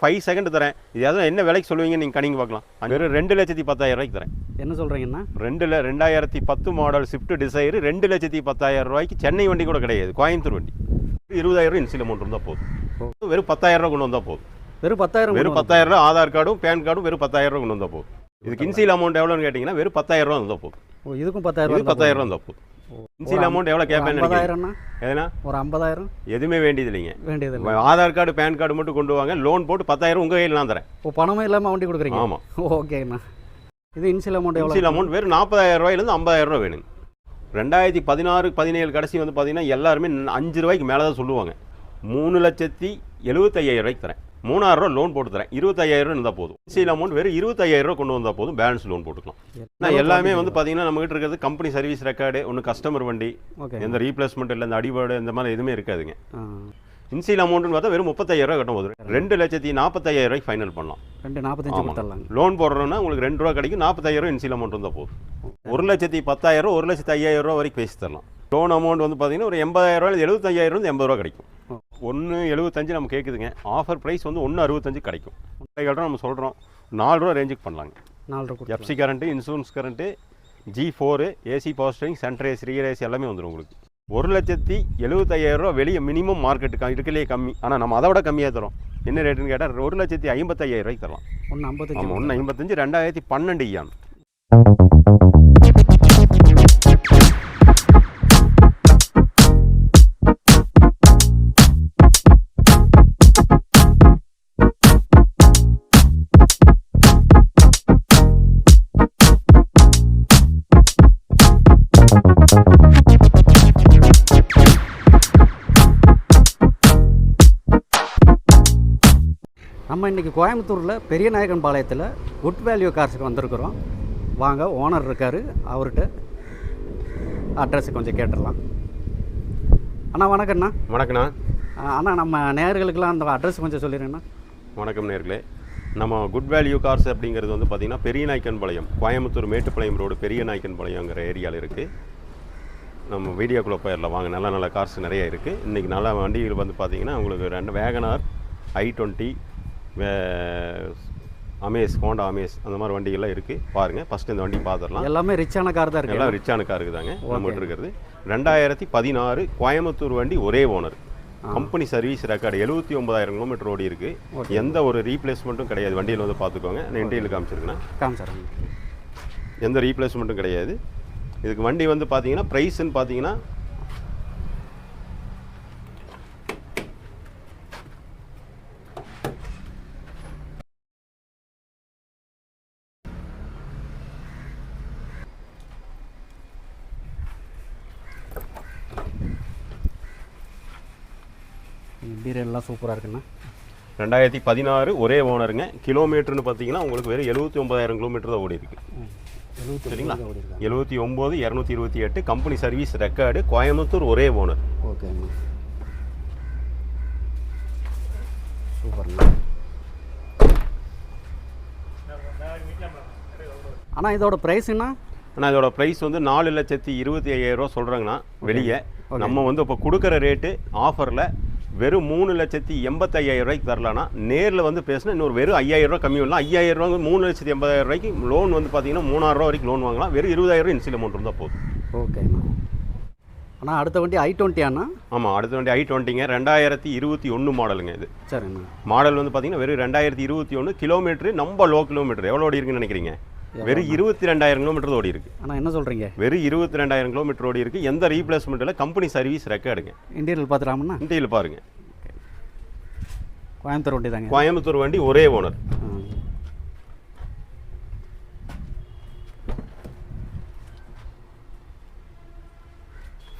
Five second தரேன். இது எதுவும் என்ன விலைக்கு சொல்லுவீங்க நீங்கள் கணிங்க பார்க்கலாம். வெறும் ரெண்டு லட்சத்தி பத்தாயிரம் ரூபாய்க்கு தரேன். என்ன சொல்கிறீங்கண்ணா ரெண்டுல ரெண்டாயிரத்தி பத்து மாடல் ஸ்விஃப்ட் டிசைர் ரெண்டு லட்சத்தி பத்தாயிரம் ரூபாய்க்கு சென்னை வண்டி கூட கிடையாது. கோயம்புத்தூர் வண்டி. இருபதாயிரம் இன்சில் அமௌண்ட் இருந்தால் போதும். வெறும் பத்தாயிரம் ரூபா கொண்டு வந்தால் போதும். வெறும் பத்தாயிரம் வெறும் பத்தாயிரம் ரூபா ஆதார் கார்டும் பேன் கார்டும் வெறும் பத்தாயிரம் ரூபா கொண்டு வந்தால் போதும். இதுக்கு இன்சில் அமௌண்ட் எவ்வளோன்னு கேட்டிங்கன்னா வெறும் பத்தாயிரம் ரூபா இருந்தால் போதும். இதுக்கும் பத்தாயிரம் பத்தாயிரம் ரூபா இருந்தால் போதும். இன்சில் அமௌண்ட் எவ்வளோ கேட்பேன்னு ஐம்பதாயிரம்ண்ணா எதுனா? ஒரு ஐம்பதாயிரம். எதுவுமே வேண்டியது இல்லைங்க வேண்டியது ஆதார் கார்டு பேன் கார்டு மட்டும் கொண்டு வாங்க. லோன் போட்டு பத்தாயிரம் உங்கள் கையில் நான் தரேன். ஓ பணமே இல்லாமல் வண்டி கொடுக்குறீங்க? ஆமாம் ஓகேண்ணா. இது இன்சியல் அமௌண்ட் எவ்வளோ இன்சில் அமௌண்ட் வெறும் நாற்பதாயிரம் ரூபாயிலேருந்து ஐம்பதாயிரம் ரூபா வேணுங்க. ரெண்டாயிரத்தி பதினாறு பதினேழு கடைசி வந்து பார்த்தீங்கன்னா எல்லாருமே அஞ்சு ரூபாய்க்கு மேலே தான் சொல்லுவாங்க. மூணு லட்சத்தி எழுபத்தையாயிரம் ரூபாய்க்கு தரேன். மூணாயிரம் ரூபா லோன் போட்டு தரேன் இருபத்தையாயிரம் ரூபா இருந்தால் போதும். இன்சியல் அமௌண்ட் வெறும் இருபத்தையாயிரம் ரூபா கொண்டு வந்தால் போதும். பேலன்ஸ் லோன் போட்டுக்கலாம். நான் எல்லாமே வந்து பார்த்தீங்கன்னா நம்மகிட்ட இருக்கிறது கம்பெனி சர்வீஸ் ரெக்கார்டு ஒன்று கஸ்டமர் வண்டி எந்த ரீப்ளேஸ்மெண்ட் இல்லை இந்த அடிபாடு இந்த மாதிரி எதுவுமே இருக்காதுங்க. இன்சியல் அமௌண்ட்னு பார்த்தா வெறும் முப்பத்தாயிரம் ரூபா கட்டும் போது ரெண்டு லட்சத்தி நாற்பத்தாயிரம் ரூபாய்க்கு ஃபைனல் பண்ணலாம். ரெண்டு நாற்பத்தஞ்சு லோன் போடுறோன்னா உங்களுக்கு ரெண்டு ரூபா கிடைக்கும் நாற்பத்தாயிரம் இன்சியல் அமௌண்ட் இருந்தால் போதும். ஒரு லட்சத்தி பத்தாயிரம் ஒரு லட்சத்தி ஐயாயிரம் ரூபா வரைக்கும் பேசி தரலாம். லோன் அமௌண்ட் வந்து பார்த்தீங்கன்னா ஒரு எண்பதாயிரம் ரூபாய் எழுபத்தஞ்சாயிரம் எண்பது ரூபா கிடைக்கும். ஒன்று எழுபத்தஞ்சு நம்ம கேட்குதுங்க ஆஃபர் ப்ரைஸ் வந்து ஒன்று அறுபத்தஞ்சு கிடைக்கும். கடைகள் நம்ம சொல்கிறோம் நாலு ரூபா ரேஞ்சுக்கு பண்ணலாங்க. நாலு ரூபா FC current insurance current G four AC power steering centre rear AC எல்லாமே வந்துடும் உங்களுக்கு. ஒரு லட்சத்தி எழுபத்தையாயிரம் ரூபா வெளியே மினிமம் மார்க்கெட்டு இருக்கலையே கம்மி. ஆனால் நம்ம அதை விட கம்மியாக தரோம். என்ன ரேட்டுன்னு கேட்டால் ஒரு லட்சத்தி ஐம்பத்தையாயிரம் ரூபாய்க்கு தரலாம். ஒன்று ஐம்பத்தஞ்சு ஒன்று ஐம்பத்தஞ்சு ரெண்டாயிரத்தி பன்னெண்டு ஐயான் நம்ம இன்றைக்கி கோயம்புத்தூரில் பெரிய நாயக்கன் பாளையத்தில் குட் வேல்யூ கார்ஸுக்கு வந்திருக்கிறோம். வாங்க ஓனர் இருக்கார். அவர்கிட்ட அட்ரஸ் கொஞ்சம் கேட்டுடலாம். அண்ணா வணக்கண்ணா வணக்கண்ணா அண்ணா நம்ம நேயர்களுக்கெல்லாம் அந்த அட்ரஸ் கொஞ்சம் சொல்லிடுங்கண்ணா. வணக்கம் நேர்களே. நம்ம குட் வேல்யூ கார்ஸ் அப்படிங்கிறது வந்து பார்த்திங்கன்னா பெரிய நாய்க்கன் பாளையம் கோயம்புத்தூர் மேட்டுப்பாளையம் ரோடு பெரிய நாய்க்கன் பாளையங்கிற ஏரியாவில் இருக்குது நம்ம வீடியோக்குள்ளே போயிடலாம். வாங்க நல்ல நல்ல கார்ஸ் நிறைய இருக்குது இன்றைக்கி நல்ல வண்டிகள் வந்து பார்த்திங்கன்னா உங்களுக்கு ரெண்டு WagonR i twenty Amaze Honda Amaze அந்த மாதிரி வண்டிகள்லாம் இருக்குது பாருங்கள் ஃபஸ்ட்டு இந்த வண்டி பார்த்துடலாம் எல்லாமே ரிச்சான கார் தான் இருக்கு. எல்லாம் ரிச்சான கார் இருக்குதாங்க நம்மகிட்ட இருக்கிறது. ரெண்டாயிரத்தி பதினாறு கோயம்புத்தூர் வண்டி ஒரே ஓனர் கம்பெனி சர்வீஸ் ரெக்கார்டு எழுபத்தி ஒன்பதாயிரம் கிலோமீட்டர் ஓடி இருக்கு. எந்த ஒரு ரீப்ளேஸ்மெண்ட்டும் கிடையாது. வண்டியில் வந்து பார்த்துக்கோங்க நான் இன்டீரியல் காமிச்சிருக்கேன் காமிச்சாருங்க எந்த ரீப்ளேஸ்மெண்ட்டும் கிடையாது. இதுக்கு வண்டி வந்து பார்த்தீங்கன்னா ப்ரைஸ்ன்னு பார்த்தீங்கன்னா இன்டீரியர் எல்லாம் சூப்பராக இருக்குண்ணா. ரெண்டாயிரத்தி பதினாறு ஒரே ஓனருங்க. கிலோமீட்டர்னு பார்த்தீங்கன்னா உங்களுக்கு வெறும் எழுபத்தி ஒன்பதாயிரம் கிலோமீட்டர் தான் ஓடி இருக்கு சரிங்களா? எழுபத்தி ஒம்பது இரநூத்தி இருபத்தி எட்டு கம்பெனி சர்வீஸ் ரெக்கார்டு கோயம்புத்தூர் ஒரே ஓனர். ஓகேண்ணா சூப்பர்ண்ணா. அண்ணா இதோட ப்ரைஸுண்ணா ஆனால் இதோட ப்ரைஸ் வந்து நாலு லட்சத்தி இருபத்தி ஐயாயிரம் ரூபா சொல்கிறாங்கன்னா வெளியே. நம்ம வந்து இப்போ கொடுக்குற ரேட்டு ஆஃபரில் வெறும் மூணு லட்சத்தி எண்பத்தையாயிரம் ரூபாய்க்கு தரலான்னா நேரில் வந்து பேசினா இன்னொரு வெறும் ஐயாயிரம் ரூபா கம்மி பண்ணலாம். ஐயாயிரம் ரூபா மூணு லட்சத்தி எண்பதாயிரம் ரூபாய்க்கு லோன் வந்து பார்த்தீங்கன்னா மூணாயிரம் ரூபா வரைக்கும் லோன் வாங்கலாம். வெறும் இருபதாயிரம் ரூபா இன்சில் அமௌண்ட் இருந்தால் போதும். ஓகேண்ணா அண்ணா அடுத்த வண்டி ஐ டுவெண்ட்டி அண்ணா? ஆமாம் அடுத்த வண்டி ஐ டுவெண்ட்டிங்க. ரெண்டாயிரத்தி இருபத்தி ஒன்று மாடலுங்க இது. சரிண்ணா மாடல் வந்து பார்த்தீங்கன்னா வெறும் ரெண்டாயிரத்தி இருபத்தி ஒன்று கிலோமீட்ரு நம்ம லோ கிலோமீட்டர் எவ்வளோ ஓடி இருக்குன்னு நினைக்கிறீங்க? வெறும் இருபத்தி ரெண்டாயிரம் கிலோமீட்டர் ஓடி இருக்கு அண்ணா என்ன சொல்கிறீங்க வெறும் இருபத்தி ரெண்டாயிரம் கிலோமீட்டர் ஓடி இருக்கு எந்த ரீப்ளேஸ்மெண்ட் இல்லை கம்பெனி சர்வீஸ் ரெக்கார்டுங்க இன்டீரியல் பார்த்துலாமண்ணா இன்றையில் பாருங்க. கோயம்புத்தூர் வண்டி தாங்க கோயம்புத்தூர் வண்டி ஒரே ஓனர் ஆ.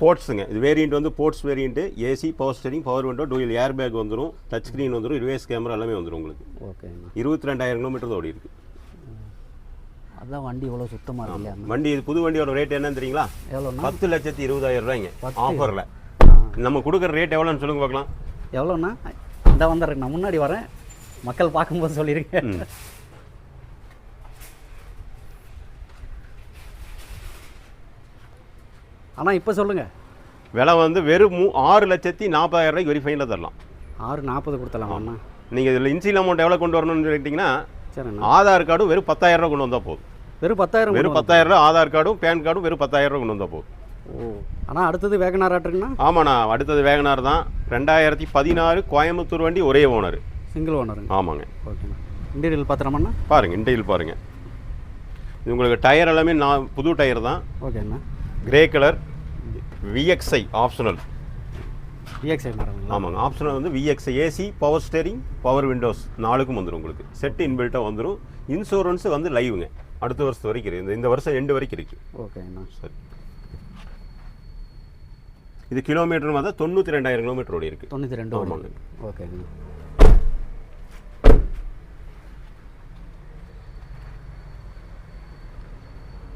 போர்ட்ஸுங்க. இது வேரியண்ட் வந்து sports variant AC power steering power window dual air bag வந்துடும் டச் ஸ்க்ரீன் வந்துடும் ரிவேஸ் கேமரா எல்லாமே வந்துடும் உங்களுக்கு. ஓகேண்ணா இருபத்தி ரெண்டாயிரம் கிலோமீட்டர் ஓடி இருக்கு அதான் வண்டி இவ்வளோ சுத்தமாக இருக்கு இல்லையா? வண்டி இது புது வண்டியோட ரேட் என்னன்னு தெரியுங்களா? எவ்வளோண்ணா பத்து லட்சத்தி இருபதாயிரம் ரூபாய்ங்க? ஆஃபரில். நம்ம கொடுக்குற ரேட் எவ்வளோன்னு சொல்லுங்க பார்க்கலாம். எவ்வளோண்ணா இந்த வந்துடுறேன் நான் முன்னாடி வரேன். மக்கள் பார்க்கும்போது ம். அண்ணா இப்போ சொல்லுங்கள் விலை வந்து வெறும் மூ ஆறு லட்சத்தி நாற்பதாயிரம் ரூபாய்க்கு வெரி ஃபைனில் தரலாம். ஆறு நாற்பது கொடுத்தலாம் அண்ணா? நீங்கள் இதில் இன்சில் அமௌண்ட் எவ்வளோ கொண்டு வரணும்னு சொல்லிட்டிங்கன்னா சரிண்ணா ஆதார் கார்டும் வெறும் பத்தாயிரம் ரூபா கொண்டு வந்தால் போதும். வெறும் பத்தாயிரம் வெறும் பத்தாயிரம் ரூபா ஆதார் கார்டும் பேன் கார்டும் வெறும் பத்தாயிரம் ரூபா கொண்டு வந்தால் போதும். ஓ ஆனால் அடுத்தது வேகனார் ஆட்டுருங்கண்ணா ஆமாண்ணா அடுத்தது வேகனார் தான். ரெண்டாயிரத்தி பதினாறு கோயம்புத்தூர் வண்டி ஒரே ஓனர் சிங்கிள் ஓனருங்க ஆமாங்க. ஓகேண்ணா இன்டீரியல் பார்த்துறோமண்ணா பாருங்க இன்டைல் பாருங்க. இது உங்களுக்கு டயர் எல்லாமே நான் புது டயர் தான். ஓகேண்ணா grey colour VXi optional EXi மாடலுங்களா ஆமாங்க. ஆப்ஷனல் வந்து VXi AC power steering power windows நாலுக்கும் வந்துடும் உங்களுக்கு. செட் இன்பில்ட்டாக வந்துடும் இன்சூரன்ஸ் வந்து லைவுங்க அடுத்த வருஷம் வரைக்கும் இருக்குது இந்த வருஷம் எண்டு வரைக்கும் இருக்குது ஓகேண்ணா சரி. இது கிலோமீட்டர் பார்த்தா தொண்ணூற்றி ரெண்டாயிரம் கிலோமீட்டர் ஓடி இருக்குது தொண்ணூற்றி ரெண்டு ஆமாங்க. ஓகேங்கண்ணா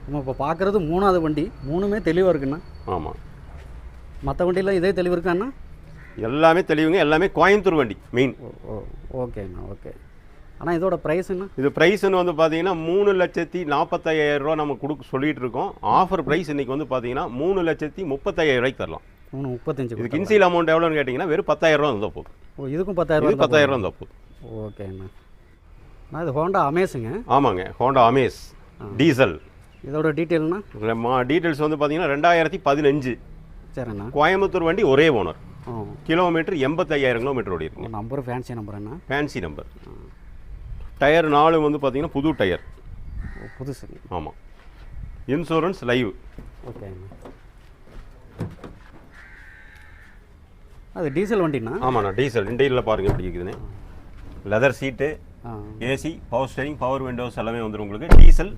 நம்ம இப்போ பார்க்குறது மூணாவது வண்டி. மூணுமே தெளிவாக இருக்குண்ணா. ஆமாம் மற்ற வண்டியில் இதே தெளிவு இருக்காண்ணா எல்லாமே தெளிவுங்க எல்லாமே கோயம்புத்தூர் வண்டி மெயின் ஓ ஓ ஓகேண்ணா ஓகே. ஆனால் இதோட ப்ரைஸுண்ணா இது ப்ரைஸ்னு வந்து பார்த்தீங்கன்னா மூணு லட்சத்தி நாற்பத்தையாயிரம் ரூபா நம்ம கொடுக்க சொல்லிட்டு இருக்கோம். ஆஃபர் ப்ரைஸ் இன்னைக்கு வந்து பார்த்தீங்கன்னா மூணு லட்சத்தி முப்பத்தையாயிரம் ரூபாய்க்கு தரலாம். மூணு முப்பத்தஞ்சு இதுக்கு இன்சியல் அமௌண்ட் எவ்வளோன்னு கேட்டிங்கன்னா வெறும் பத்தாயிரம் ரூபா இருந்தால் போதும். ஓ இதுக்கும் பத்தாயிரம் இது பத்தாயிரம் ரூபா இருந்தால் போதும். ஓகேண்ணா. நான் இது ஹோண்டா அமேஸுங்க ஆமாங்க ஹோண்டா அமேஸ் டீசல் இதோட டீட்டெயில்னா டீட்டெயில்ஸ் வந்து பார்த்தீங்கன்னா ரெண்டாயிரத்தி பதினஞ்சு. சரிண்ணா. கோயம்புத்தூர் வண்டி ஒரே ஓனர் கிலோமீட்டர் எண்பத்தையாயிரம் கிலோமீட்டர் ஓடி இருக்குங்க. நம்பர் ஃபேன்சி நம்பர் என்ன? ஃபேன்சி நம்பர் டயர் நாலு வந்து பார்த்தீங்கன்னா புது டயர் ஓ புதுசுங்க ஆமாம் இன்சூரன்ஸ் லைவ் ஓகேண்ணா அது டீசல் வண்டிண்ணா ஆமாண்ணா டீசல். இன்டீரியரில் பாருங்கள் எப்படி இருக்குதுன்னு leather seat AC power steering power windows எல்லாமே வந்துடும் உங்களுக்கு. டீசல்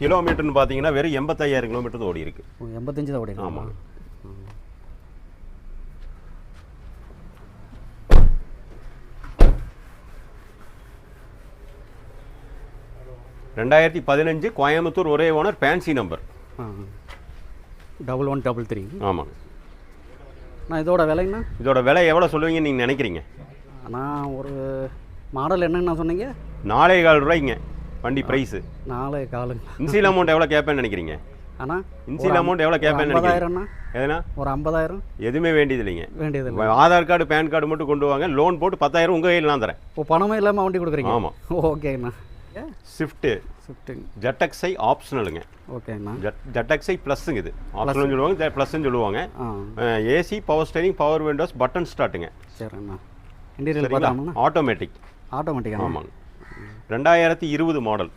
கிலோமீட்டர்னு பார்த்தீங்கன்னா வெறும் எண்பத்தையாயிரம் கிலோமீட்டர் ஓடி இருக்கு. எண்பத்தஞ்சு தான் ஓடினா ஆமாம் ரெண்டாயிரத்தி பதினஞ்சு கோயம்புத்தூர் ஒரே owner fancy number double one double three ஆமாங்க. நான் இதோட விலைங்கண்ணா? இதோட விலை எவ்வளோ சொல்லுவீங்கன்னு நீங்கள் நினைக்கிறீங்க? நான் ஒரு மாடல் என்னங்கண்ணா சொன்னீங்க? நாலே கால் ரூபாய்ங்க வண்டி ப்ரைஸு நாலு காலுங்க இன்சியல் அமௌண்ட் எவ்வளோ கேட்பேன்னு நினைக்கிறீங்க? அண்ணா இன்சியல் அமௌண்ட் எவ்வளோ கேட்பேன்னு நினைக்கிறீங்க? ஐம்பதாயிரம்ண்ணா. எதுனா? ஒரு ஐம்பதாயிரம். எதுவுமே வேண்டியது இல்லைங்க. வேண்டியது இல்லை ஆதார் கார்டு பேன் கார்டு மட்டும் கொண்டு வாங்க. லோன் போட்டு பத்தாயிரம் உங்கள் கையில் நான் தரேன். ஓ பணமே இல்லாமல் வண்டி கொடுக்குறீங்க? ஆமாம் ஓகேண்ணா ஸ்விஃப்ட்டு ஸ்விஃப்ட்டுங்க ஜெட்டக்ஸை ஆப்ஷனலுங்க ஓகேண்ணா ஜெட் ஜெட்டக்ஸை ப்ளஸ்ஸுங்க இது. ஆப்ஷனல்னு சொல்லுவாங்க ப்ளஸ்ன்னு சொல்லுவாங்க. AC power steering power windows button ஸ்டார்ட்டுங்க சரிண்ணா இன்டீரியல் பார்த்தாமண்ணா ஆட்டோமேட்டிக் ஆட்டோமேட்டிக்காக ஆமாங்க. ரெண்டாயிரத்தி இருபது மாடல்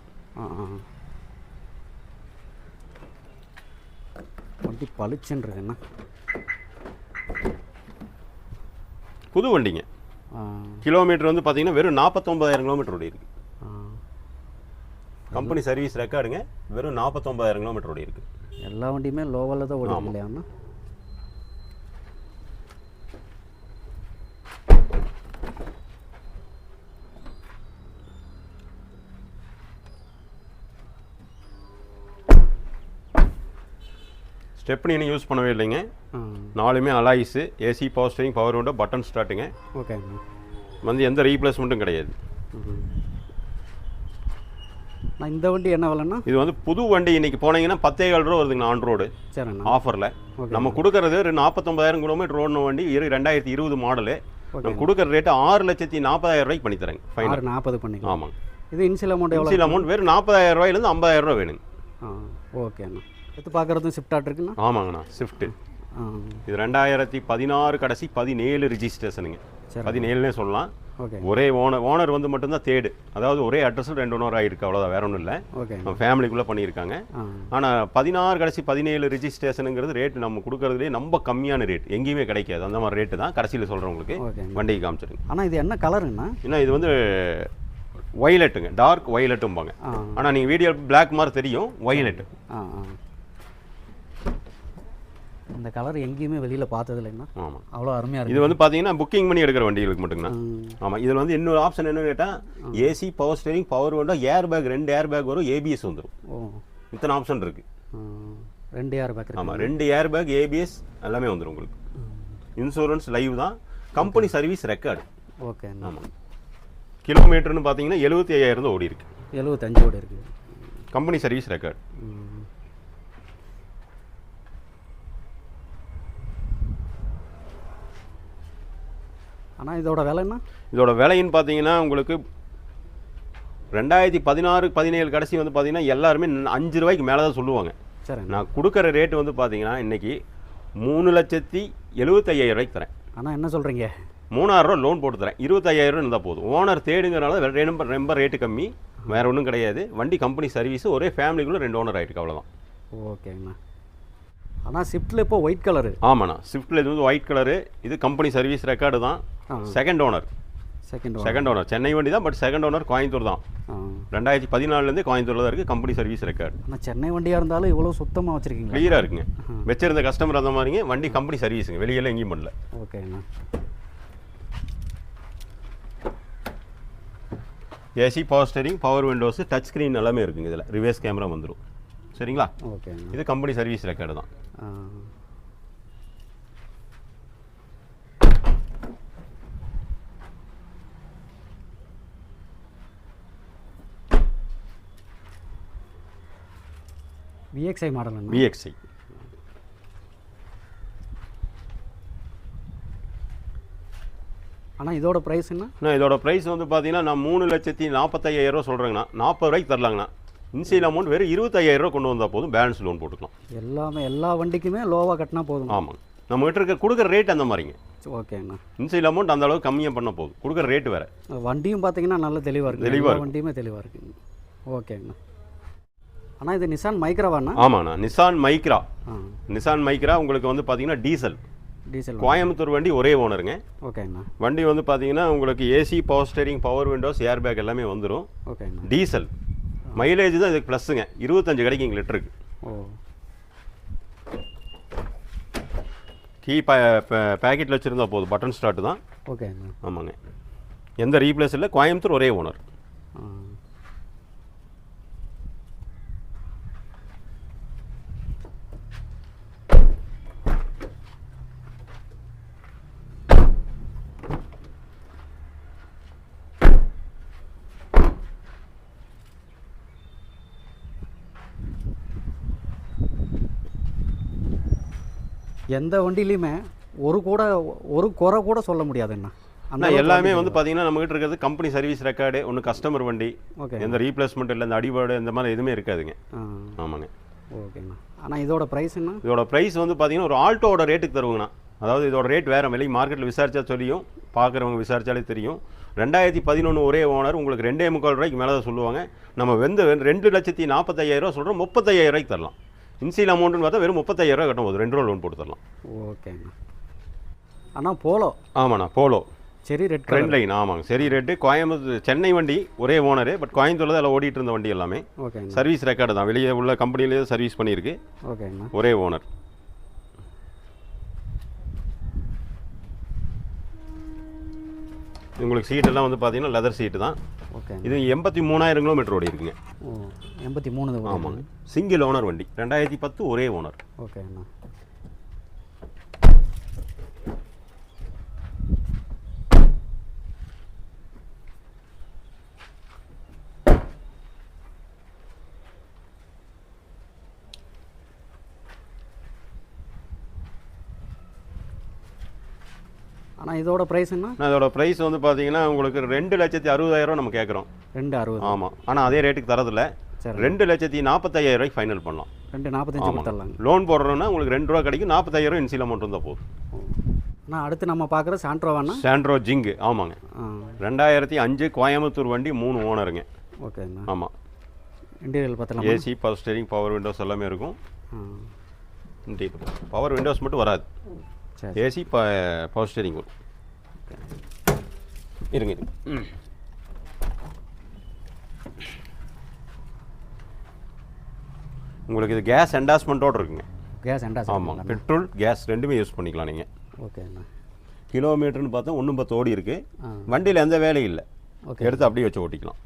வண்டி பளிச்சுன்னு இருக்குண்ணா புது வண்டிங்க. கிலோமீட்டர் வந்து பார்த்தீங்கன்னா வெறும் நாற்பத்தொம்பதாயிரம் கிலோமீட்டர் ஓடி இருக்கு ஆ கம்பெனி சர்வீஸ் ரெக்கார்டுங்க வெறும் நாற்பத்தொம்பதாயிரம் கிலோமீட்டர் ஓடி இருக்கு. எல்லா வண்டியுமே லோவலில் தான் ஓடிருக்கு இல்லையாண்ணா ஸ்டெப்னி இன்னும் யூஸ் பண்ணவே இல்லைங்க. நாலுமே alloys AC power steering power window button ஸ்டார்ட்டுங்க ஓகேண்ணா வந்து எந்த ரீப்ளேஸ்மெண்ட்டும் கிடையாது. நான் இந்த வண்டி என்ன விலைண்ணா இது வந்து புது வண்டி இன்னைக்கு போனீங்கன்னா பத்தே கால் ரூபா வருதுங்க ஆன் ரோடு சரிண்ணா. ஆஃபரில். நம்ம கொடுக்கறது ஒரு நாற்பத்தொம்பதாயிரம் கிலோமீட்டர் ஓடின வண்டி இரு ரெண்டாயிரத்தி இருபது மாடலு. நம்ம கொடுக்குற ரேட்டு ஆறு லட்சத்தி நாற்பதாயிரம் ரூபாய்க்கு பண்ணி தரேங்க ஃபைனல் நாற்பது பண்ணிக்கலாம். ஆமாங்க. இது இன்சியல் அமௌண்ட் இன்சியல் அமௌண்ட் வெறும் நாற்பதாயிரம் ரூபாயிலேருந்து ஐம்பதாயிரம் ரூபா வேணுங்க. ஓகேண்ணா. எடுத்து பார்க்குறதும் ஷிஃப்ட் ஆட் இருக்குண்ணா? ஆமாங்கண்ணா ஸ்விஃப்ட்டு ஆ. இது ரெண்டாயிரத்தி பதினாறு கடைசி பதினேழு ரிஜிஸ்ட்ரேஷனுங்க. பதினேழுனே சொல்லலாம். ஒரே ஓனர் ஓனர் வந்து மட்டும்தான் தேடு அதாவது ஒரே அட்ரஸில் ரெண்டு ஓனர் ஆகிருக்கு அவ்வளோதான் வேற ஒன்றும் இல்லை. ஃபேமிலிக்குள்ளே பண்ணியிருக்காங்க. ஆனால் பதினாறு கடைசி பதினேழு ரிஜிஸ்ட்ரேஷனுங்கிறது ரேட் நம்ம கொடுக்கறதுலேயே ரொம்ப கம்மியான ரேட் எங்கேயுமே கிடைக்காது. அந்த மாதிரி ரேட்டு தான் கடைசியில் சொல்கிறவங்களுக்கு வண்டிக்கு காமிச்சிருங்க. ஆனால் இது என்ன கலருங்கண்ணா ஏன்னா இது வந்து ஒய்லெட்டுங்க டார்க் ஒய்லெட்டும்பாங்க ஆனால் நீங்கள் வீடியோ Black மாதிரி தெரியும் ஒய்லெட்டு இந்த கலர் எங்கேயுமே வெளியில் பார்த்தது இல்லைங்கண்ணா ஆமாம் அவ்வளோ அருமையாக இது இருக்கு வந்து பார்த்தீங்கன்னா புக்கிங் பண்ணி எடுக்கிற வண்டிகளுக்கு மட்டும்தான். ம், ஆமாம் இதில் வந்து இன்னொரு ஆப்ஷன் என்னன்னு கேட்டால் AC power steering power window air bag ரெண்டு ஏர் பேக் வரும் ஏபிஎஸ் வந்துடும் ஓ. இத்தனை ஆப்ஷன் இருக்குது ரெண்டு யார் பேக் ஆமாம் ரெண்டு ஏர் பேக் ஏபிஎஸ் எல்லாமே வந்துடும் உங்களுக்கு. இன்சூரன்ஸ் லைவ் தான். கம்பெனி சர்வீஸ் ரெக்கார்டு ஓகேண்ணா ஆமாம் கிலோமீட்டர்னு பார்த்தீங்கன்னா எழுபத்தி ஐயாயிரம் ஓடி இருக்கு எழுபத்தஞ்சோடு இருக்குது கம்பெனி சர்வீஸ் ரெக்கார்டு ம். ஆனால் இதோட விலைன்னா இதோட விலைன்னு பார்த்தீங்கன்னா உங்களுக்கு ரெண்டாயிரத்தி பதினாறு பதினேழு கடைசி வந்து பார்த்தீங்கன்னா எல்லாருமே அஞ்சு ரூபாய்க்கு மேலே தான் சொல்லுவாங்க. சரிண்ணா நான் கொடுக்குற ரேட்டு வந்து பார்த்தீங்கன்னா இன்னைக்கு மூணு லட்சத்தி எழுபத்தையாயிரம் ரூபாய்க்கு தரேன். ஆனால் என்ன சொல்கிறீங்க மூணாயிரம் ரூபா லோன் போட்டு தரேன். இருபத்தையாயிரம் இருந்தால் போதும். ஓனர் தேடுங்கிறனால ரொம்ப ரொம்ப ரேட்டு கம்மி. வேற ஒன்றும் கிடையாது. வண்டி கம்பெனி சர்வீஸ் ஒரே ஃபேமிலிக்குள்ளே ரெண்டு ஓனர் ஆகிருக்கு அவ்வளோதான் ஓகேங்கண்ணா. ஆனால் ஷிஃப்ட்டில் இப்போ ஒயிட் கலரு ஆமாண்ணா. ஸ்விஃப்ட்டில் இது வந்து ஒயிட் கலரு இது கம்பெனி சர்வீஸ் ரெக்கார்டு தான். Second owner second second owner Chennai வண்டி தான் பட் செகண்ட் ஓனர் கோயம்புத்தூர் தான். ரெண்டாயிரத்தி பதினாலுலேருந்து கோயம்புத்தூரில் தான் இருக்குது கம்பெனி சர்வீஸ் ரெக்கார்டு ஆனால் சென்னை வண்டியாக இருந்தாலும் இவ்வளோ சுத்தமாக வச்சுருக்கீங்களா? கிளியராக இருக்குங்க. வச்சிருந்த கஸ்டமர் அந்த மாதிரிங்க வண்டி கம்பெனி சர்வீஸுங்க வெளியெல்லாம் எங்கேயும் பண்ணல. ஓகேண்ணா AC power steering power windows touch screen எல்லாமே இருக்குங்க இதில். ரிவர்ஸ் கேமரா வந்துடும் சரிங்களா? ஓகேண்ணா இது கம்பெனி சர்வீஸ் ரெக்கார்டு தான். விஎக்ஸ்ஐ மாடலுண்ணா விஎக்ஸ்ஐ ஆனால் இதோட ப்ரைஸுண்ணா நான் இதோட ப்ரைஸ் வந்து பார்த்தீங்கன்னா நான் மூணு லட்சத்தி நாற்பத்தையாயிரம் ரூபா சொல்கிறேங்கண்ணா நாற்பது ரூபாய்க்கு தரலாங்கண்ணா. இன்சியல் அமௌண்ட் வெறும் இருபத்தையாயிரம் ரூபா கொண்டு வந்தால் போதும் பேலன்ஸ் லோன் போட்டுக்கலாம். எல்லாமே எல்லா வண்டிக்குமே லோவாக கட்டினா போதும்? ஆமாங்க. நம்ம கிட்ட இருக்க கொடுக்குற ரேட் அந்த மாதிரிங்க. ஓகேண்ணா இன்சியல் அமௌண்ட் அந்த அளவுக்கு கம்மியாக பண்ண போதும். கொடுக்குற ரேட் வேறு. வண்டியும் பார்த்தீங்கன்னா நல்ல தெளிவாக இருக்குது தெளிவா எல்லா இருக்கு. வண்டியுமே தெளிவாக இருக்குங்க ஓகேங்கண்ணா. ஆனால் இது நிசான் மைக்ராவாண்ணா ஆமாண்ணா. நிசான் மைக்ரா நிசான் மைக்ரா உங்களுக்கு வந்து பார்த்தீங்கன்னா டீசல் டீசல் கோயம்புத்தூர் வண்டி ஒரே ஓனருங்க ஓகேங்கண்ணா. வண்டி வந்து பார்த்தீங்கன்னா உங்களுக்கு AC power steering power windows air bag எல்லாமே வந்துடும் ஓகேங்கண்ணா. டீசல் மைலேஜ் தான் இதுக்கு ப்ளஸ்ஸுங்க இருபத்தஞ்சு கிடைக்குங்க லிட்டருக்கு ஓ. கீ பே பேக்கெட்டில் வச்சுருந்தா போதும். பட்டன் ஸ்டார்ட் தான். ஓகேங்கண்ணா ஆமாங்க. எந்த ரீப்ளேஸ் இல்லை கோயம்புத்தூர் ஒரே ஓனர் எந்த வண்டியிலையுமே ஒரு கூட ஒரு குறை கூட சொல்ல முடியாதுண்ணா ஆனால் எல்லாமே வந்து பார்த்தீங்கன்னா நம்மகிட்ட இருக்கிறது கம்பெனி சர்வீஸ் ரெக்கார்டு ஒன்று கஸ்டமர் வண்டி ஓகே. எந்த ரீப்ளேஸ்மெண்ட் இல்லை இந்த அடிபாடு இந்த மாதிரி எதுவுமே இருக்காதுங்க. ஆமாங்க. ஓகேண்ணா. ஆனால் இதோட ப்ரைஸுண்ணா இதோட ப்ரைஸ் வந்து பார்த்தீங்கன்னா ஒரு ஆல்ட்டோட ரேட்டுக்கு தருவாங்கண்ணா. அதாவது இதோட ரேட் வேறு விலை மார்க்கெட்டில் விசாரிச்சா தெரியும் பார்க்குறவங்க விசாரிச்சாலே தெரியும். ரெண்டாயிரத்தி பதினொன்று ஒரே ஓனர் உங்களுக்கு ரெண்டே முக்கால் ரூபாய்க்கு மேலே தான் சொல்லுவாங்க. நம்ம வந்து ரெண்டு லட்சத்தி நாற்பத்தையாயிரம் சொல்கிறோம் முப்பத்தையாயிரம் ரூபாய்க்கு தரலாம். இன்சியல் அமௌண்ட்னு பார்த்தா வெறும் முப்பத்தாயிரம் ரூபாய் கட்டும் போது ரெண்டு ரூபா லோன் போட்டு தரலாம் ஓகேண்ணா அண்ணா போலோ? ஆமாண்ணா போலோ. சரி ரெட் ட்ரெண்ட் லைன் ஆமாங்க. சரி ரேட்டு கோயம்புத்தூர் சென்னை வண்டி ஒரே ஓனரு பட் கோயம்புத்தூரில் தான் எல்லாம் ஓடிட்டு இருந்த வண்டி எல்லாமே. ஓகேண்ணா சர்வீஸ் ரெக்கார்டு தான். வெளியே உள்ள கம்பெனிலேயே சர்வீஸ் பண்ணியிருக்கு. ஓகேண்ணா ஒரே ஓனர் உங்களுக்கு சீட்டெல்லாம் வந்து பார்த்தீங்கன்னா லெதர் சீட்டு தான். இது எண்பத்தி மூணாயிரம் கிலோமீட்டர் ஓடி இருக்குங்க எண்பத்தி மூணு ஆமாங்க. சிங்கிள் ஓனர் வண்டி. ரெண்டாயிரத்தி பத்து ஒரே ஓனர். ஓகேண்ணா ஆனால் இதோட நான் இதோட ப்ரைஸ் வந்து பார்த்தீங்கன்னா உங்களுக்கு ரெண்டு லட்சத்தி அறுபதாயிரம் நம்ம கேட்குறோம் ரெண்டு அறுபது. ஆமாம் ஆனால் அதே ரேட்டுக்கு தரதில்ல. சரி. ரெண்டு லட்சத்தி நாற்பத்தையாயிரம் ரூபாய்க்கு ஃபைனல் பண்ணலாம். ரெண்டு நாற்பத்தஞ்சு கொடுத்துடலாங்க. லோன் போடுறோன்னா உங்களுக்கு ரெண்டு ரூபா கிடைக்கும் நாற்பத்தாயிரம் இன்சியல் அமௌண்ட் இருந்தால் போதும். அண்ணா அடுத்து நம்ம பார்க்குற சாண்ட்ரோவாண்ணா சாண்ட்ரோ ஜிங்கு ஆமாங்க. ரெண்டாயிரத்தி அஞ்சு கோயம்புத்தூர் வண்டி மூணு ஓனருங்க. ஓகேண்ணா ஆமாம் இன்டீரியல் பார்த்தலாம் AC power steering power windows எல்லாமே இருக்கும். பவர் விண்டோஸ் மட்டும் வராது. ஏசி ப பவர் ஸ்டேரிங் வரும் இருங்க இருங்க ம். உங்களுக்கு இது கேஸ் என்டாஸ்மெண்ட்டோடு இருக்குங்க. கேஸ் எண்டா ஆமாம் பெட்ரோல் கேஸ் ரெண்டுமே யூஸ் பண்ணிக்கலாம் நீங்கள் ஓகேண்ணா கிலோமீட்டர்னு பார்த்தா ஒன்று பத்து ஓடி இருக்குது வண்டியில் எந்த வேலையும் இல்லை. ஓகே எடுத்து அப்படியே வச்சு ஓட்டிக்கலாம்.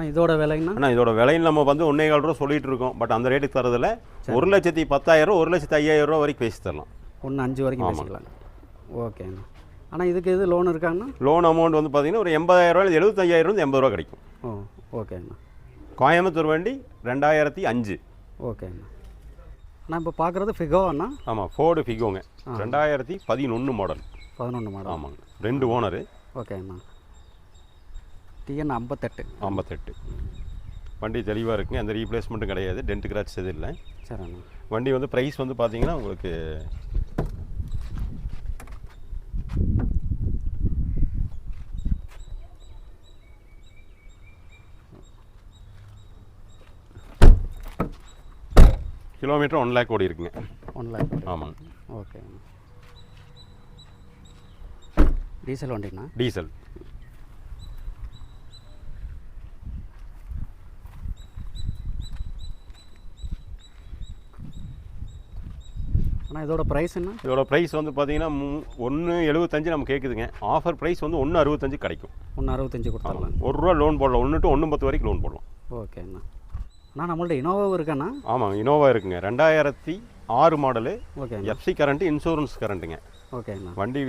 ஆனால் இதோட விலைங்கண்ணா ஆனால் இதோட விலையும் நம்ம வந்து ஒன்றே கால் ரூபா சொல்லிட்டு இருக்கோம் பட் அந்த ரேட்டுக்கு தரதில்ல. ஒரு லட்சத்தி பத்தாயிரம் ஒரு லட்சத்தி ஐயாயிரம் ரூபா வரைக்கும் பேசி தரலாம். ஒன்று அஞ்சு வரைக்கும் பேசிக்கலாம் ஓகேண்ணா ஆனால் இதுக்கு எது லோன் இருக்காங்கண்ணா லோன் அமௌண்ட் வந்து பார்த்தீங்கன்னா ஒரு எண்பதாயிரம் ரூபாய் எழுபத்தஞ்சாயிரம் எண்பது ரூபா கிடைக்கும். ஓ ஓகேங்கண்ணா கோயம்புத்தூர் வண்டி ரெண்டாயிரத்தி அஞ்சு. ஓகேங்கண்ணா நான் இப்போ பார்க்குறது ஃபிகோ அண்ணா? ஆமாம் ஃபோர்டு ஃபிகோங்க ரெண்டாயிரத்தி பதினொன்று மாடல் பதினொன்று மாடல் ஆமாங்க. ரெண்டு ஓனரு ஓகேங்கண்ணா டிஎன் ஐம்பத்தெட்டு. ஐம்பத்தெட்டு. வண்டி தெளிவாக இருக்குங்க. எந்த ரீப்ளேஸ்மெண்ட்டும் கிடையாது. டென்ட் கிராச் எதுவும் இல்லை. சரிண்ணா. வண்டி வந்து ப்ரைஸ் வந்து பார்த்தீங்கன்னா உங்களுக்கு கிலோமீட்டர் ஒன் லேக் ஓடி இருக்குங்க. ஒன் லேக் ஆமாங்க. ஓகேங்கண்ணா டீசல் வண்டிங்கண்ணா டீசல். அண்ணா இதோட ப்ரைஸ் என்ன? இதோட ப்ரைஸ் வந்து பார்த்தீங்கன்னா ஒன்று எழுபத்தஞ்சு நம்ம கேட்குதுங்க ஆஃபர் ப்ரைஸ் வந்து ஒன்று அறுபத்தஞ்சு கிடைக்கும். ஒன்று அறுபத்தஞ்சு கொடுத்துடலாம். ஒரு ரூபா லோன் போடலாம். ஒன்று டு ஒன்று பத்து வரைக்கும் லோன் போடலாம். ஓகேண்ணா அண்ணா. நம்மள்ட்ட இனோவாவும் இருக்காண்ணா? ஆமாங்க இனோவா இருக்குங்க. ரெண்டாயிரத்தி ஆறு மாடலு ஓகேண்ணா எஃப்சி கரண்ட்டு இன்சூரன்ஸ் கரண்ட்டுங்க ஓகேண்ணா வண்டி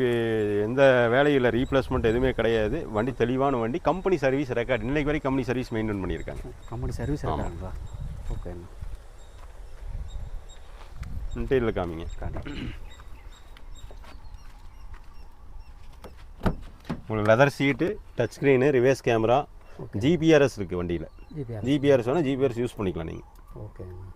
எந்த வேலையில் ரீப்ளேஸ்மெண்ட் எதுவுமே கிடையாது. வண்டி தெளிவான வண்டி. கம்பெனி சர்வீஸ் ரெக்கார்ட் இன்னைக்கு வரைக்கும் கம்பெனி சர்வீஸ் மெயின்டைன் பண்ணியிருக்காங்க. கம்பெனி சர்வீஸ் இருக்காங்களா ஓகேண்ணா இன்டீரியல் காமிங்க உங்களுக்கு leather seat touch screen reverse camera GPRS இருக்குது வண்டியில். ஜிபிஆர் ஜிபிஆர்எஸ் வேணால் ஜிபிஆர்எஸ் யூஸ் பண்ணிக்கலாம் நீங்கள் ஓகேண்ணா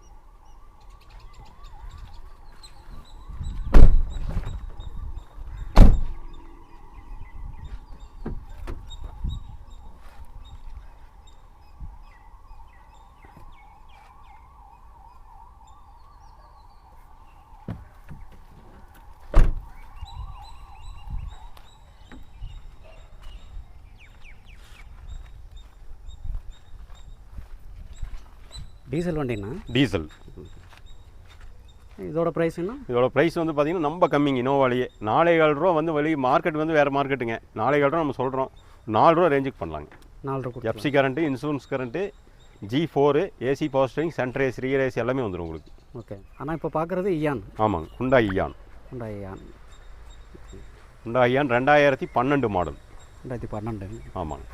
டீசல் வண்டிண்ணா? டீசல். இதோட ப்ரைஸ் என்ன? இதோட ப்ரைஸ் வந்து பார்த்தீங்கன்னா ரொம்ப கம்மிங்க இனோவாலேயே. நாலே ஏழு ரூபா வந்து வெளியே மார்க்கெட் வந்து வேறு மார்க்கெட்டுங்க நாலே ஏழு ரூபா நம்ம சொல்கிறோம் நாலு ரூபா ரேஞ்சுக்கு பண்ணலாங்க. நாலு ரூபா FC current insurance current G four AC power steering centre AC rear AC எல்லாமே வந்துடும் உங்களுக்கு. ஓகே ஆனால் இப்போ பார்க்குறது இயான் ஆமாங்க. Hyundai Eon Hyundai Eon Hyundai Eon ரெண்டாயிரத்தி பன்னெண்டு மாடல் ரெண்டாயிரத்தி பன்னெண்டு. ஆமாங்க.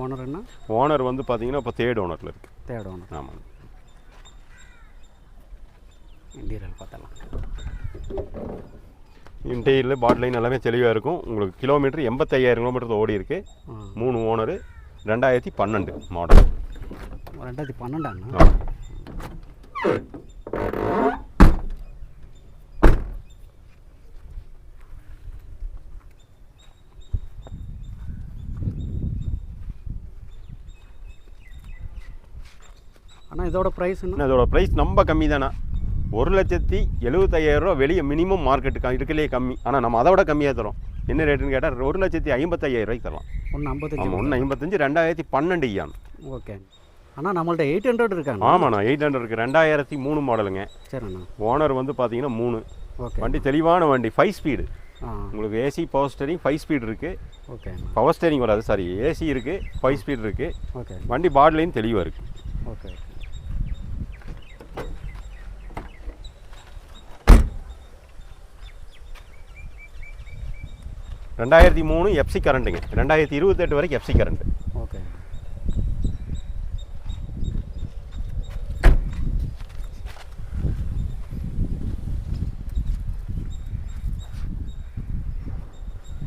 ஓனர் என்ன? ஓனர் வந்து பார்த்தீங்கன்னா இப்போ தேர்ட் ஓனரில் இருக்குது ஓனர் ஆமாங்க. இன்டீரியல் பார்த்தலாம் இன்டீரியல் பாட் லைன் எல்லாமே தெளிவாக இருக்கும். உங்களுக்கு கிலோமீட்டர் எண்பத்தையாயிரம் கிலோமீட்டர் ஓடி இருக்கு. மூணு ஓனரு ரெண்டாயிரத்தி பன்னெண்டு மாடல். ரெண்டாயிரத்தி பன்னெண்டாண்ணா? அண்ணா இதோட ப்ரைஸ் என்ன? இதோட ப்ரைஸ் ரொம்ப கம்மி தானே? ஒரு லட்சத்தி எழுபத்தையாயிரம் ரூபா வெளியே மினிமம் மார்க்கெட்டு இருக்கலையே கம்மி. ஆனால் நம்ம அதை விட கம்மியாக தரோம் என்ன ரேட்டுன்னு கேட்டால் ஒரு லட்சத்தி ஐம்பத்தையாயிரம் ரூபாய்க்கு தரலாம் ஒன்று ஐம்பத்தஞ்சு ஒன்று ஐம்பத்தஞ்சு ரெண்டாயிரத்தி பன்னெண்டு இயான் ஓகே. அண்ணா நம்மள்ட்ட எயிட் ஹண்ட்ரட் இருக்காங்க. ஆமாண்ணா எயிட் ஹண்ட்ரட் இருக்குது ரெண்டாயிரத்தி மூணு மாடலுங்க சரிண்ணா. ஓனர் வந்து பார்த்தீங்கன்னா மூணு. ஓகே. வண்டி தெளிவான வண்டி ஃபைவ் ஸ்பீடு உங்களுக்கு AC power steering five speed இருக்குது ஓகேண்ணா பவர் ஸ்டேரிங் வராது சாரி ஏசி இருக்குது ஃபைவ் ஸ்பீடு இருக்குது ஓகே. வண்டி பாட்லையும் தெளிவாக இருக்குது ஓகே. ரெண்டாயிரத்தி மூணு எஃப்சி கரண்ட்டுங்க ரெண்டாயிரத்தி இருபத்தெட்டு வரைக்கும் எஃப்சி கரண்ட் ஓகே.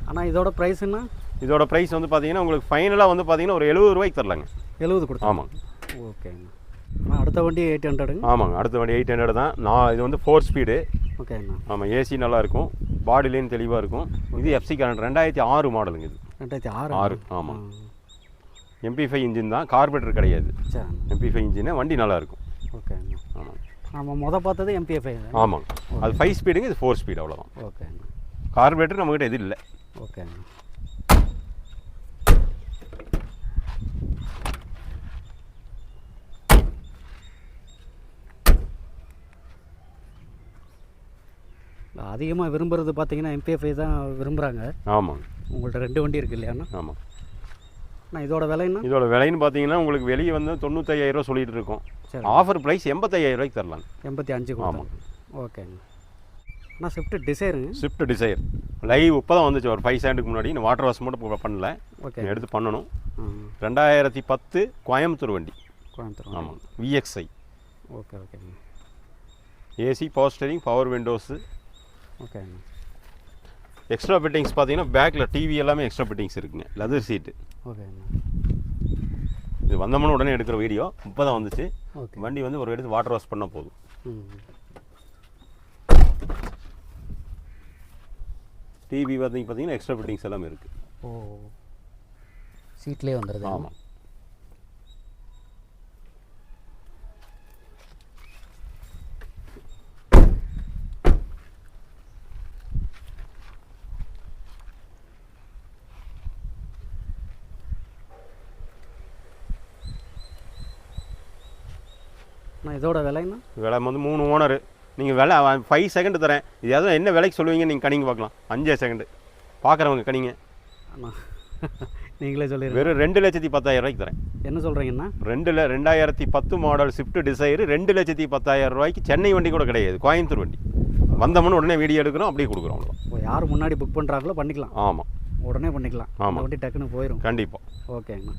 அண்ணா இதோட ப்ரைஸ் என்ன? இதோட ப்ரைஸ் வந்து பார்த்தீங்கன்னா உங்களுக்கு ஃபைனலாக வந்து பார்த்தீங்கன்னா ஒரு எழுபது ரூபாய்க்கு தரலாங்க. எழுபது கொடுத்தா? ஆமாங்க. ஓகேண்ணா அண்ணா அடுத்த வண்டி எயிட் ஹண்ட்ரடுங்க ஆமாங்க. அடுத்த வண்டி எயிட் ஹண்ட்ரட் தான். நான் இது வந்து ஃபோர் ஸ்பீடு ஓகேண்ணா ஆமாம் ஏசி நல்லா இருக்கும். பாடி லைன் தெளிவாக இருக்கும். இது எஃப்சி கரண்ட் ரெண்டாயிரத்தி ஆறு மாடலுங்க இது. ரெண்டாயிரத்தி ஆறு ஆறு ஆமாம் எம்பி ஃபைவ் இன்ஜின் தான் கார்பரேட்டர் கிடையாது. எம்பி ஃபைவ் இன்ஜினு வண்டி நல்லா இருக்கும். ஓகேண்ணா ஆமாங்க நம்ம முத பார்த்தது எம்பிஎஃப்ஐ ஆமாங்க. அது ஃபைவ் ஸ்பீடுங்க இது ஃபோர் ஸ்பீடு அவ்வளோதான் ஓகேண்ணா கார்பரேட்டர் நம்மகிட்ட எது இல்லை. அதிகமாக விரும்புறது பார்த்தீங்கன்னா எம்பிஎஃப்ஐ தான் விரும்புகிறாங்க ஆமாங்க. உங்கள்ட்ட ரெண்டு வண்டி இருக்கு இல்லையாண்ணா ஆமாம் அண்ணா இதோட விலைன்னா? இதோட விலைன்னு பார்த்தீங்கன்னா உங்களுக்கு வெளியே வந்து தொண்ணூத்தையாயிரம் சொல்லிட்டு இருக்கோம். சரி. ஆஃபர் ப்ரைஸ் எண்பத்தையாயிரம் ரூபாய்க்கு தரலாம் எண்பத்தி அஞ்சு கொடுத்தாங்க ஓகேங்க. அண்ணா ஸ்விஃப்ட் டிசைருங்க ஸ்விஃப்ட் டிசைர் லைவ் இப்போ தான் வந்துச்சு. ஒரு ஃபைவ் செகண்டுக்கு முன்னாடி. நான் வாட்டர் வாஷ் மட்டும் பண்ணல. ஓகே. எடுத்து பண்ணணும். ரெண்டாயிரத்தி பத்து கோயம்புத்தூர் வண்டி. கோயம்புத்தூர் ஆமாம் விஎக்ஸ்ஐ ஓகே ஓகேங்க. AC power steering power windows ஓகேங்க எக்ஸ்ட்ரா ஃபிட்டிங்ஸ் பார்த்தீங்கன்னா பேக்கில் டிவி எல்லாமே எக்ஸ்ட்ரா ஃபிட்டிங்ஸ் இருக்குங்க. லெதர் சீட்டு ஓகேங்க இது வந்தோம்னு உடனே எடுக்கிற வீடியோ இப்போ தான் வந்துச்சு வண்டி வந்து ஒரு எடுத்து வாட்டர் வாஷ் பண்ணால் போதும். டிவி பார்த்தீங்க பார்த்தீங்கன்னா எக்ஸ்ட்ரா ஃபிட்டிங்ஸ் எல்லாமே இருக்குது ஓ. சீட்லேயே வந்துடுது ஆமாம் இதோட விலைங்கண்ணா? விலை வந்து மூணு ஓனர். நீங்கள் விலை ஃபைவ் செகண்ட் தரேன். இது எதுவும் என்ன விலைக்கு சொல்லுவீங்க நீங்கள் கணிங்க பார்க்கலாம். அஞ்சே செகண்டு பார்க்குறவங்க கணிங்க. நீங்களே சொல்லிடுங்க வெறும் ரெண்டு லட்சத்தி பத்தாயிரம் ரூபாய்க்கு தரேன். என்ன சொல்கிறீங்கண்ணா ரெண்டுல ரெண்டாயிரத்தி பத்து மாடல் ஸ்விஃப்ட் டிசைர் ரெண்டு லட்சத்தி பத்தாயிரம் ரூபாய்க்கு சென்னை வண்டி கூட கிடையாது. கோயம்புத்தூர் வண்டி. வந்தோம்னு உடனே வீடியோ எடுக்கிறோம் அப்படியே கொடுக்குறோம் இப்போ யார் முன்னாடி புக் பண்ணுறாங்களோ பண்ணிக்கலாம். ஆமாம் உடனே பண்ணிக்கலாம். ஆமா. அந்த வண்டி டக்குன்னு போயிடும் கண்டிப்பாக ஓகேங்கண்ணா.